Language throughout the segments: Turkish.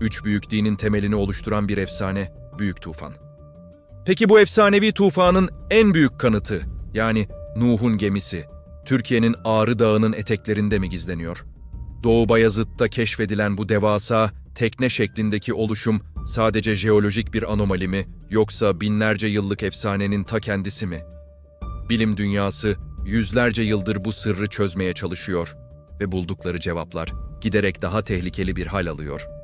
Üç büyük dinin temelini oluşturan bir efsane, Büyük Tufan. Peki bu efsanevi tufanın en büyük kanıtı, yani Nuh'un gemisi, Türkiye'nin Ağrı Dağı'nın eteklerinde mi gizleniyor? Doğu Bayazıt'ta keşfedilen bu devasa, tekne şeklindeki oluşum sadece jeolojik bir anomali mi, yoksa binlerce yıllık efsanenin ta kendisi mi? Bilim dünyası yüzlerce yıldır bu sırrı çözmeye çalışıyor ve buldukları cevaplar giderek daha tehlikeli bir hal alıyor.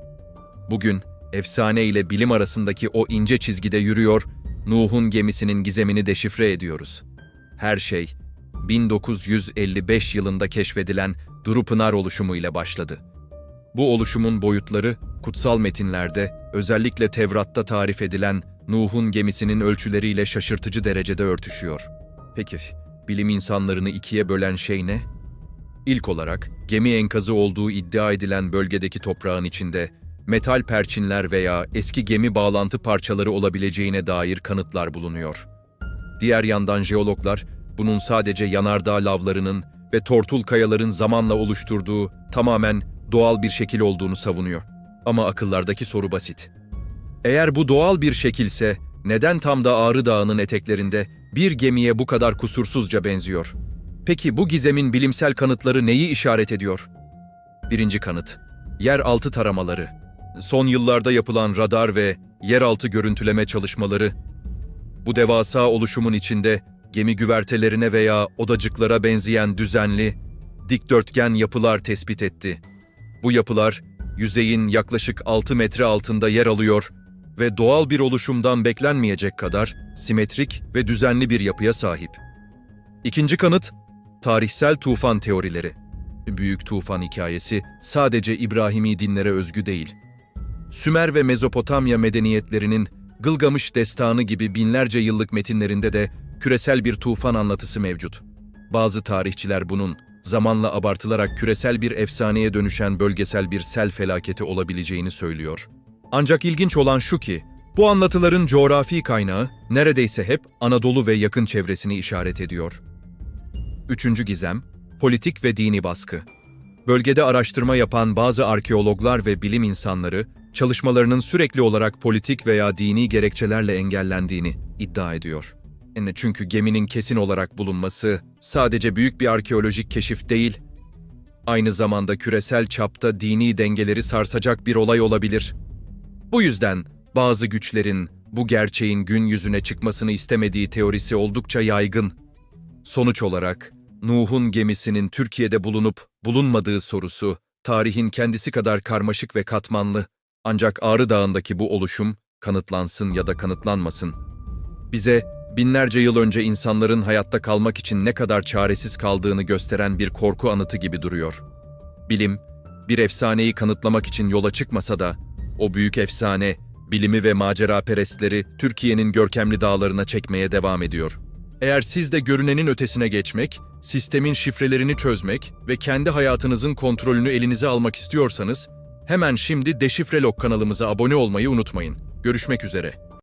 Bugün efsane ile bilim arasındaki o ince çizgide yürüyor, Nuh'un gemisinin gizemini deşifre ediyoruz. Her şey 1955 yılında keşfedilen Durupınar oluşumu ile başladı. Bu oluşumun boyutları kutsal metinlerde, özellikle Tevrat'ta tarif edilen Nuh'un gemisinin ölçüleriyle şaşırtıcı derecede örtüşüyor. Peki, bilim insanlarını ikiye bölen şey ne? İlk olarak, gemi enkazı olduğu iddia edilen bölgedeki toprağın içinde metal perçinler veya eski gemi bağlantı parçaları olabileceğine dair kanıtlar bulunuyor. Diğer yandan jeologlar, bunun sadece yanardağ lavlarının ve tortul kayaların zamanla oluşturduğu tamamen doğal bir şekil olduğunu savunuyor. Ama akıllardaki soru basit. Eğer bu doğal bir şekilse, neden tam da Ağrı Dağı'nın eteklerinde bir gemiye bu kadar kusursuzca benziyor? Peki bu gizemin bilimsel kanıtları neyi işaret ediyor? Birinci kanıt, yeraltı taramaları. Son yıllarda yapılan radar ve yeraltı görüntüleme çalışmaları, bu devasa oluşumun içinde gemi güvertelerine veya odacıklara benzeyen düzenli, dikdörtgen yapılar tespit etti. Bu yapılar, yüzeyin yaklaşık 6 metre altında yer alıyor ve doğal bir oluşumdan beklenmeyecek kadar simetrik ve düzenli bir yapıya sahip. İkinci kanıt, tarihsel tufan teorileri. Büyük tufan hikayesi sadece İbrahimi dinlere özgü değil. Sümer ve Mezopotamya medeniyetlerinin Gılgamış destanı gibi binlerce yıllık metinlerinde de küresel bir tufan anlatısı mevcut. Bazı tarihçiler bunun zamanla abartılarak küresel bir efsaneye dönüşen bölgesel bir sel felaketi olabileceğini söylüyor. Ancak ilginç olan şu ki, bu anlatıların coğrafi kaynağı neredeyse hep Anadolu ve yakın çevresini işaret ediyor. Üçüncü gizem, politik ve dini baskı. Bölgede araştırma yapan bazı arkeologlar ve bilim insanları, çalışmalarının sürekli olarak politik veya dini gerekçelerle engellendiğini iddia ediyor. Çünkü geminin kesin olarak bulunması sadece büyük bir arkeolojik keşif değil, aynı zamanda küresel çapta dini dengeleri sarsacak bir olay olabilir. Bu yüzden bazı güçlerin bu gerçeğin gün yüzüne çıkmasını istemediği teorisi oldukça yaygın. Sonuç olarak Nuh'un gemisinin Türkiye'de bulunup bulunmadığı sorusu tarihin kendisi kadar karmaşık ve katmanlı. Ancak Ağrı Dağı'ndaki bu oluşum kanıtlansın ya da kanıtlanmasın. Bize binlerce yıl önce insanların hayatta kalmak için ne kadar çaresiz kaldığını gösteren bir korku anıtı gibi duruyor. Bilim, bir efsaneyi kanıtlamak için yola çıkmasa da, o büyük efsane, bilimi ve macera perestleri Türkiye'nin görkemli dağlarına çekmeye devam ediyor. Eğer siz de görünenin ötesine geçmek, sistemin şifrelerini çözmek ve kendi hayatınızın kontrolünü elinize almak istiyorsanız, hemen şimdi Deşifrelog kanalımıza abone olmayı unutmayın. Görüşmek üzere.